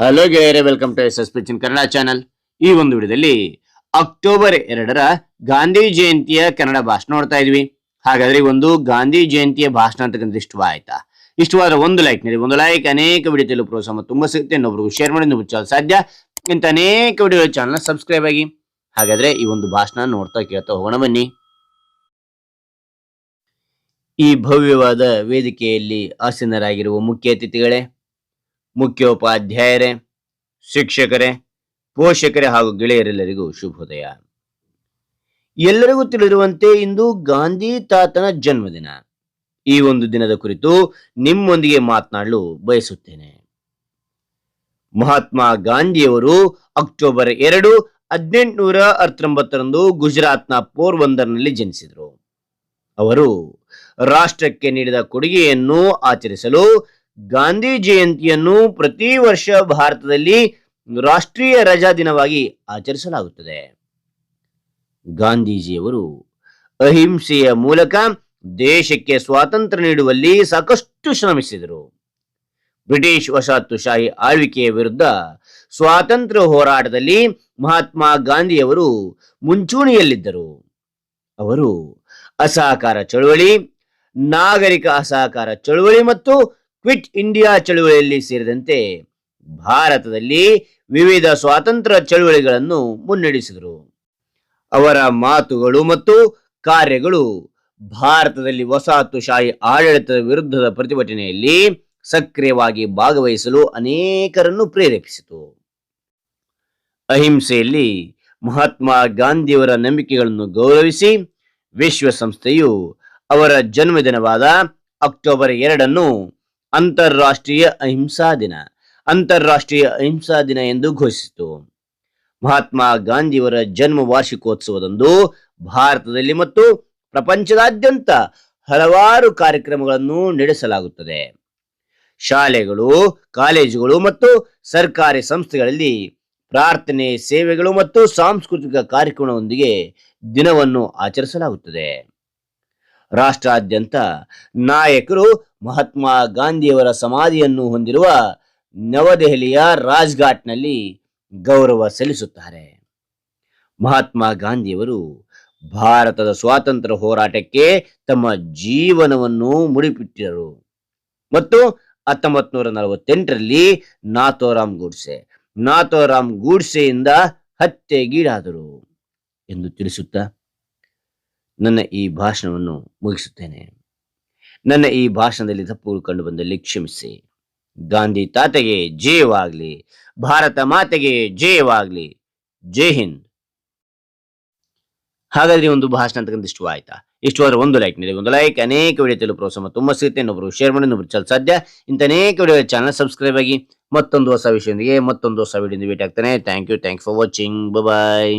Hello ಗೆಳೆಯರೇ welcome to S S ಪಿಚಿನ್ Kannada channel ಈ ಒಂದು ವಿಡಿಯೋದಲ್ಲಿ ಅಕ್ಟೋಬರ್ ಎರಡರ ಗಾಂಧಿ ಜಯಂತಿಯ ಕನ್ನಡ ಭಾಷಣ ನೋಡ್ತಾ ಇದ್ವಿ. ಹಾಗಾದ್ರೆ ಒಂದು ಗಾಂಧಿ ಜಯಂತಿಯ ಭಾಷಣ ಅಂತಕ್ಕಂಥ ಇಷ್ಟವಾಯ್ತಾ ಇಷ್ಟವಾದ ಒಂದು ಲೈಕ್ ನೀಡಿ, ಒಂದು ಲೈಕ್ ಅನೇಕ ವಿಡಿಯೋ ತೆಲುಗು ಪ್ರೋತ್ಸಾಹ ತುಂಬಾ ಸಿಗುತ್ತೆ. ಇನ್ನೊಬ್ರಿಗೂ ಶೇರ್ ಮಾಡಿ ಮುಚ್ಚಲು ಸಾಧ್ಯ ಇಂಥ ಅನೇಕ ವಿಡಿಯೋ ಚಾನಲ್ ಸಬ್ಸ್ಕ್ರೈಬ್ ಆಗಿ. ಹಾಗಾದ್ರೆ ಈ ಒಂದು ಭಾಷಣ ನೋಡ್ತಾ ಕೇಳ್ತಾ ಹೋಗೋಣ ಬನ್ನಿ. ಈ ಭವ್ಯವಾದ ವೇದಿಕೆಯಲ್ಲಿ ಆಸೀನರಾಗಿರುವ ಮುಖ್ಯ ಅತಿಥಿಗಳೇ ಮುಖ್ಯೋಪಾಧ್ಯಾಯರೇ, ಶಿಕ್ಷಕರೇ, ಪೋಷಕರೇ ಹಾಗೂ ಗೆಳೆಯರೆಲ್ಲರಿಗೂ ಶುಭೋದಯ. ಎಲ್ಲರಿಗೂ ತಿಳಿದಿರುವಂತೆ ಇಂದು ಗಾಂಧಿ ತಾತನ ಜನ್ಮದಿನ. ಈ ಒಂದು ದಿನದ ಕುರಿತು ನಿಮ್ಮೊಂದಿಗೆ ಮಾತನಾಡಲು ಬಯಸುತ್ತೇನೆ. ಮಹಾತ್ಮ ಗಾಂಧಿಯವರು ಅಕ್ಟೋಬರ್ ಎರಡು, ಹದಿನೆಂಟುನೂರ ಹತ್ತೊಂಬತ್ತರಂದು ಗುಜರಾತ್ನ ಪೋರ್ಬಂದರ್ನಲ್ಲಿ ಜನಿಸಿದರು. ಅವರು ರಾಷ್ಟ್ರಕ್ಕೆ ನೀಡಿದ ಕೊಡುಗೆಯನ್ನು ಆಚರಿಸಲು ಗಾಂಧಿ ಜಯಂತಿಯನ್ನು ಪ್ರತಿ ವರ್ಷ ಭಾರತದಲ್ಲಿ ರಾಷ್ಟ್ರೀಯ ರಜಾ ದಿನವಾಗಿ ಆಚರಿಸಲಾಗುತ್ತದೆ. ಗಾಂಧೀಜಿಯವರು ಅಹಿಂಸೆಯ ಮೂಲಕ ದೇಶಕ್ಕೆ ಸ್ವಾತಂತ್ರ್ಯ ನೀಡುವಲ್ಲಿ ಸಾಕಷ್ಟು ಶ್ರಮಿಸಿದರು. ಬ್ರಿಟಿಷ್ ವಸಾಹತುಶಾಹಿ ಆಳ್ವಿಕೆಯ ವಿರುದ್ಧ ಸ್ವಾತಂತ್ರ್ಯ ಹೋರಾಟದಲ್ಲಿ ಮಹಾತ್ಮ ಗಾಂಧಿಯವರು ಮುಂಚೂಣಿಯಲ್ಲಿದ್ದರು. ಅವರು ಅಸಹಕಾರ ಚಳುವಳಿ, ನಾಗರಿಕ ಅಸಹಕಾರ ಚಳುವಳಿ ಮತ್ತು ಕ್ವಿಟ್ ಇಂಡಿಯಾ ಚಳುವಳಿಯಲ್ಲಿ ಸೇರಿದಂತೆ ಭಾರತದಲ್ಲಿ ವಿವಿಧ ಸ್ವಾತಂತ್ರ್ಯ ಚಳುವಳಿಗಳನ್ನು ಮುನ್ನಡೆಸಿದರು. ಅವರ ಮಾತುಗಳು ಮತ್ತು ಕಾರ್ಯಗಳು ಭಾರತದಲ್ಲಿ ವಸಾಹತುಶಾಹಿ ಆಡಳಿತದ ವಿರುದ್ಧದ ಪ್ರತಿಭಟನೆಯಲ್ಲಿ ಸಕ್ರಿಯವಾಗಿ ಭಾಗವಹಿಸಲು ಅನೇಕರನ್ನು ಪ್ರೇರೇಪಿಸಿತು. ಅಹಿಂಸೆಯಲ್ಲಿ ಮಹಾತ್ಮ ಗಾಂಧಿಯವರ ನಂಬಿಕೆಗಳನ್ನು ಗೌರವಿಸಿ ವಿಶ್ವಸಂಸ್ಥೆಯು ಅವರ ಜನ್ಮದಿನವಾದ ಅಕ್ಟೋಬರ್ ಎರಡನ್ನು ಅಂತಾರಾಷ್ಟ್ರೀಯ ಅಹಿಂಸಾ ದಿನ. ಅಂತಾರಾಷ್ಟ್ರೀಯ ಅಹಿಂಸಾ ದಿನ ಎಂದು ಘೋಷಿಸಿತು. ಮಹಾತ್ಮ ಗಾಂಧಿಯವರ ಜನ್ಮ ವಾರ್ಷಿಕೋತ್ಸವದಂದು ಭಾರತದಲ್ಲಿ ಮತ್ತು ಪ್ರಪಂಚದಾದ್ಯಂತ ಹಲವಾರು ಕಾರ್ಯಕ್ರಮಗಳನ್ನು ನಡೆಸಲಾಗುತ್ತದೆ. ಶಾಲೆಗಳು, ಕಾಲೇಜುಗಳು ಮತ್ತು ಸರ್ಕಾರಿ ಸಂಸ್ಥೆಗಳಲ್ಲಿ ಪ್ರಾರ್ಥನೆ, ಸೇವೆಗಳು ಮತ್ತು ಸಾಂಸ್ಕೃತಿಕ ಕಾರ್ಯಕ್ರಮದೊಂದಿಗೆ ದಿನವನ್ನು ಆಚರಿಸಲಾಗುತ್ತದೆ. ರಾಷ್ಟ್ರಾದ್ಯಂತ ನಾಯಕರು ಮಹಾತ್ಮ ಗಾಂಧಿಯವರ ಸಮಾಧಿಯನ್ನು ಹೊಂದಿರುವ ನವದೆಹಲಿಯ ರಾಜ್ಘಾಟ್ನಲ್ಲಿ ಗೌರವ ಸಲ್ಲಿಸುತ್ತಾರೆ. ಮಹಾತ್ಮ ಗಾಂಧಿಯವರು ಭಾರತದ ಸ್ವಾತಂತ್ರ್ಯ ಹೋರಾಟಕ್ಕೆ ತಮ್ಮ ಜೀವನವನ್ನು ಮುಡಿಪಿಟ್ಟರು ಮತ್ತು ಹತ್ತೊಂಬತ್ ನೂರ ನಲವತ್ತೆಂಟರಲ್ಲಿ ನಾಥೋರಾಮ್ ಗೂಡ್ಸೆ ನಾಥೋರಾಮ್ ಗೂಡ್ಸೆಯಿಂದ ಹತ್ಯೆಗೀಡಾದರು ಎಂದು ತಿಳಿಸುತ್ತಾ ನನ್ನ ಈ ಭಾಷಣವನ್ನು ಮುಗಿಸುತ್ತೇನೆ. ನನ್ನ ಈ ಭಾಷಣದಲ್ಲಿ ತಪ್ಪು ಕಂಡು ಬಂದಲ್ಲಿ ಕ್ಷಮಿಸಿ. ಗಾಂಧಿ ತಾತೆಗೆ ಜಯವಾಗ್ಲಿ, ಭಾರತ ಮಾತೆಗೆ ಜಯವಾಗ್ಲಿ. ಜೈ ಹಿಂದ್. ಹಾಗಾದ್ರೆ ಒಂದು ಭಾಷಣ ಅಂತಕ್ಕಂಥ ಇಷ್ಟವಾಯ್ತಾ ಇಷ್ಟವಾದ್ರೆ ಒಂದು ಲೈಕ್ ನೀಡಿ, ಒಂದು ಲೈಕ್ ಅನೇಕ ವಿಡಿಯೋ ತಿಳಿದು ಪ್ರೋತ್ಸಾಹ ತುಂಬ ಸಿಗುತ್ತೆ. ಇನ್ನೊಬ್ರು ಶೇರ್ ಮಾಡಿ, ಇನ್ನೊಬ್ರು ಚಲ್ ಸಾಧ್ಯ. ಇಂಥ ಅನೇಕ ವಿಡಿಯೋ ಚಾನಲ್ ಸಬ್ಸ್ಕ್ರೈಬ್ ಆಗಿ ಮತ್ತೊಂದು ಹೊಸ ವಿಷಯದೊಂದಿಗೆ, ಮತ್ತೊಂದು ಹೊಸ ವಿಡಿಯೋ ಭೇಟಿ ಆಗ್ತಾನೆ. Thank you thank for watching bye